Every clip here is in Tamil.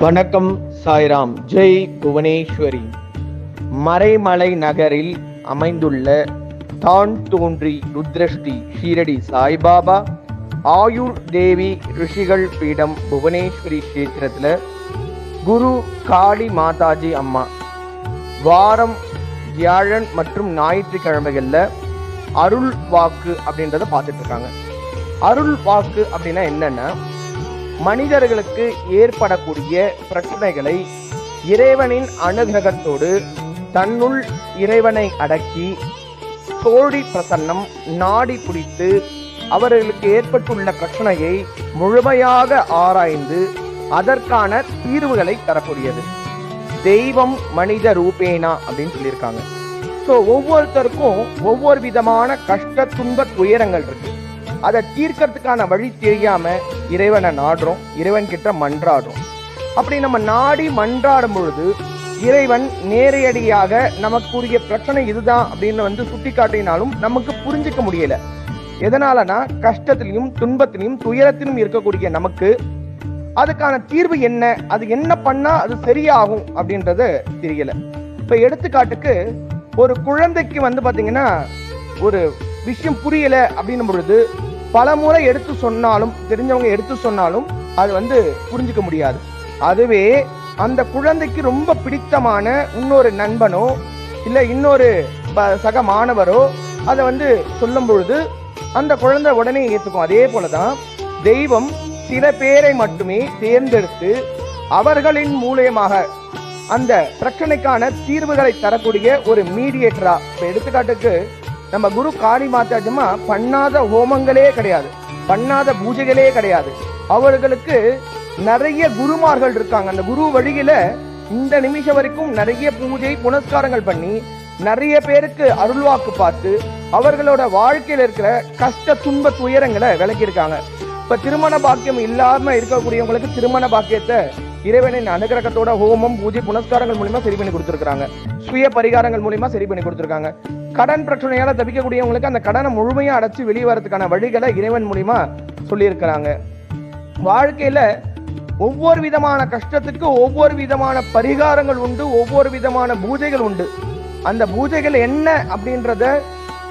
வணக்கம் சாய்ராம். ஜெய் புவனேஸ்வரி. மறைமலை நகரில் அமைந்துள்ள தான் தோன்றி ருத்ரஸ்ரீ ஷீரடி சாய்பாபா ஆயுர் தேவி ரிஷிகள் பீடம் புவனேஸ்வரி கஷேத்திரத்தில் குரு காளி மாதாஜி அம்மா. வாரம் வியாழன் மற்றும் ஞாயிற்றுக்கிழமைகளில் அருள் வாக்கு அப்படின்றத பார்த்துட்ருக்காங்க அருள் வாக்கு அப்படின்னா என்னென்னா மனிதர்களுக்கு ஏற்படக்கூடிய பிரச்சனைகளை இறைவனின் அனுகிரகத்தோடு தன்னுள் இறைவனை அடக்கி தோழி பிரசன்னம் நாடி பிடித்து அவர்களுக்கு ஏற்பட்டுள்ள பிரச்சனையை முழுமையாக ஆராய்ந்து அதற்கான தீர்வுகளை தரக்கூடியது. தெய்வம் மனித ரூபேனா அப்படின்னு சொல்லியிருக்காங்க. ஸோ ஒவ்வொருத்தருக்கும் ஒவ்வொரு விதமான கஷ்ட துன்ப துயரங்கள் இருக்கு. அதை தீர்க்கறதுக்கான வழி தெரியாம இறைவனை நாடுறோம் இறைவன் கிட்ட மன்றாடுறோம். அப்படி நம்ம நாடி மன்றாடும் பொழுது இறைவன் நேரடியாக நமக்குரிய பிரச்சனை இதுதான் அப்படின்னு வந்து சுட்டி காட்டினாலும் நமக்கு புரிஞ்சுக்க முடியல. எதனாலனா கஷ்டத்திலையும் துன்பத்திலையும் துயரத்திலும் இருக்கக்கூடிய நமக்கு அதுக்கான தீர்வு என்ன அது என்ன பண்ணா அது சரியாகும் அப்படின்றது தெரியல. இப்ப எடுத்துக்காட்டுக்கு ஒரு குழந்தைக்கு வந்து பாத்தீங்கன்னா ஒரு விஷயம் புரியல அப்படின்னும் பொழுது பல முறை எடுத்து சொன்னாலும் தெரிஞ்சவங்க எடுத்து சொன்னாலும் அது வந்து புரிஞ்சுக்க முடியாது. அதுவே அந்த குழந்தைக்கு ரொம்ப பிடித்தமான இன்னொரு நண்பனோ இல்ல இன்னொரு ப- சக மாணவரோ அதை வந்து சொல்லும் பொழுது அந்த குழந்தை உடனே ஏற்றுக்கும் அதே போலதான் தெய்வம் சில பேரை மட்டுமே தேர்ந்தெடுத்து அவர்களின் மூலியமாக அந்த பிரச்சனைக்கான தீர்வுகளை தரக்கூடிய ஒரு மீடியேட்டரா இப்போ எடுத்துக்காட்டுக்கு நம்ம குரு காளி மாதாஜமா பண்ணாத ஹோமங்களே கிடையாது. பண்ணாத பூஜைகளே கிடையாது. அவர்களுக்கு நிறைய குருமார்கள் இருக்காங்க. அந்த குரு வழியில இந்த நிமிஷம் வரைக்கும் நிறைய பூஜை புனஸ்காரங்கள் பண்ணி நிறைய பேருக்கு அருள்வாக்கு பார்த்து அவர்களோட வாழ்க்கையில் இருக்கிற கஷ்ட துன்ப துயரங்களை விளக்கியிருக்காங்க. இப்ப திருமண பாக்கியம் இல்லாம இருக்கக்கூடியவங்களுக்கு திருமண பாக்கியத்தை இறைவனின் அனுகிரகத்தோட ஹோமம் பூஜை புனஸ்காரங்கள் மூலியமா சரி பண்ணி கொடுத்துருக்காங்க சுய பரிகாரங்கள் மூலியமா சரி பண்ணி கொடுத்துருக்காங்க. கடன் பிரச்சனையால தவிக்கக்கூடியவங்களுக்கு அந்த கடனை முழுமையா அடைச்சு வெளியே வரதுக்கான வழிகளை இறைவன் மூலியமா சொல்லியிருக்கிறாங்க. வாழ்க்கையில ஒவ்வொரு விதமான கஷ்டத்துக்கு ஒவ்வொரு விதமான பரிகாரங்கள் உண்டு ஒவ்வொரு விதமான பூஜைகள் உண்டு. அந்த பூஜைகள் என்ன அப்படின்றத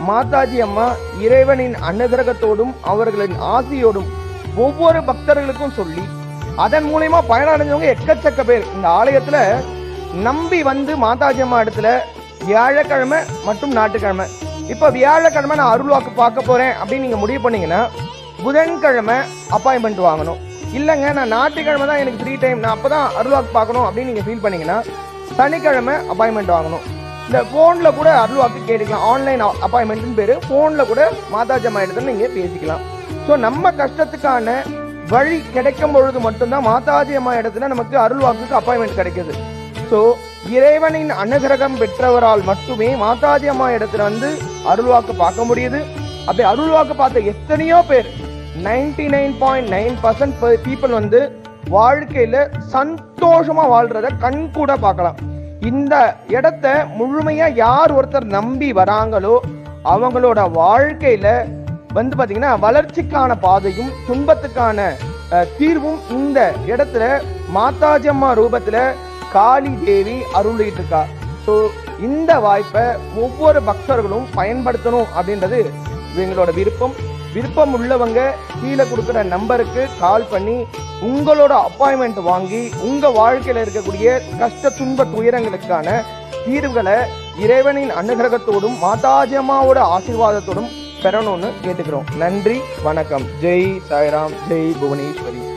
மாதாஜி அம்மா இறைவனின் அன்னகிரகத்தோடும் அவர்களின் ஆசியோடும் ஒவ்வொரு பக்தர்களுக்கும் சொல்லி அதன் மூலயமா பயனடைஞ்சவங்க எக்கச்சக்க பேர். இந்த ஆலயத்துல நம்பி வந்து மாதாஜி அம்மா இடத்துல வியாழக்கிழமை மற்றும் ஞாயிற்றுக்கிழமை. இப்ப வியாழக்கிழமை நான் அருள்வாக்கு பார்க்க போறேன் அப்படின்னு நீங்க முடிவு பண்ணீங்கன்னா புதன்கிழமை அப்பாயின்மெண்ட் வாங்கணும். இல்லைங்க நான் ஞாயிற்றுக்கிழமை தான் எனக்கு ஃப்ரீ டைம் நான் அப்பதான் அருள்வாக்கு பார்க்கணும் அப்படின்னு நீங்க ஃபீல் பண்ணீங்கன்னா சனிக்கிழமை அப்பாயின்மெண்ட் வாங்கணும். இந்த ஃபோனில் கூட அருள்வாக்கு கேட்டுக்கலாம். ஆன்லைன் அப்பாயின்மெண்ட்னு பேர். ஃபோனில் கூட மாதாஜி அம்மா இடத்துல நீங்கள் பேசிக்கலாம். ஸோ நம்ம கஷ்டத்துக்கான வழி கிடைக்கும் பொழுது மட்டும்தான் மாதாஜி அம்மா இடத்துல நமக்கு அருள்வாக்குக்கு அப்பாயின்மெண்ட் கிடைக்குது. ஸோ இறைவனின் அனுகிரகம் பெற்றவரால் மட்டுமே மாதாஜி அம்மா இடத்துல வந்து அருள்வாக்கு பார்க்க முடியுது. அப்படி அருள்வாக்கு பார்த்த எத்தனையோ பேர் ninety nine point nine percent people வந்து வாழ்க்கையில சந்தோஷமா வாழ்றத கண் கூட பார்க்கலாம். இந்த இடத்த முழுமையா யார் ஒருத்தர் நம்பி வராங்களோ அவங்களோட வாழ்க்கையில வந்து பாத்தீங்கன்னா வளர்ச்சிக்கான பாதையும் துன்பத்துக்கான தீர்வும் இந்த இடத்துல மாதாஜி அம்மா ரூபத்துல காளி தேவி அருளிட்டு இருக்கா ஸோ இந்த வாய்ப்பை ஒவ்வொரு பக்தர்களும் பயன்படுத்தணும் அப்படின்றது எங்களோட விருப்பம். விருப்பம் உள்ளவங்க கீழே கொடுக்குற நம்பருக்கு கால் பண்ணி உங்களோட அப்பாயின்மெண்ட் வாங்கி உங்க வாழ்க்கையில இருக்கக்கூடிய கஷ்ட துன்ப துயரங்களுக்கான தீர்வுகளை இறைவனின் அனுகிரகத்தோடும் மாதாஜமாவோட ஆசீர்வாதத்தோடும் பெறணும்னு கேட்டுக்கிறோம். நன்றி வணக்கம். ஜெய் சாய்ராம் ஜெய் புவனேஸ்வரி.